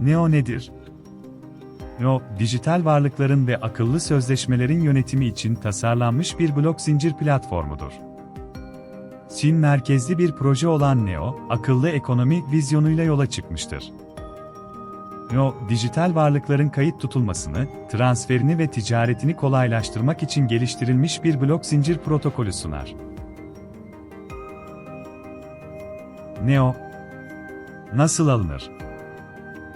Neo nedir? Neo, dijital varlıkların ve akıllı sözleşmelerin yönetimi için tasarlanmış bir blok zincir platformudur. Çin merkezli bir proje olan Neo, akıllı ekonomi vizyonuyla yola çıkmıştır. Neo, dijital varlıkların kayıt tutulmasını, transferini ve ticaretini kolaylaştırmak için geliştirilmiş bir blok zincir protokolü sunar. Neo Nasıl alınır?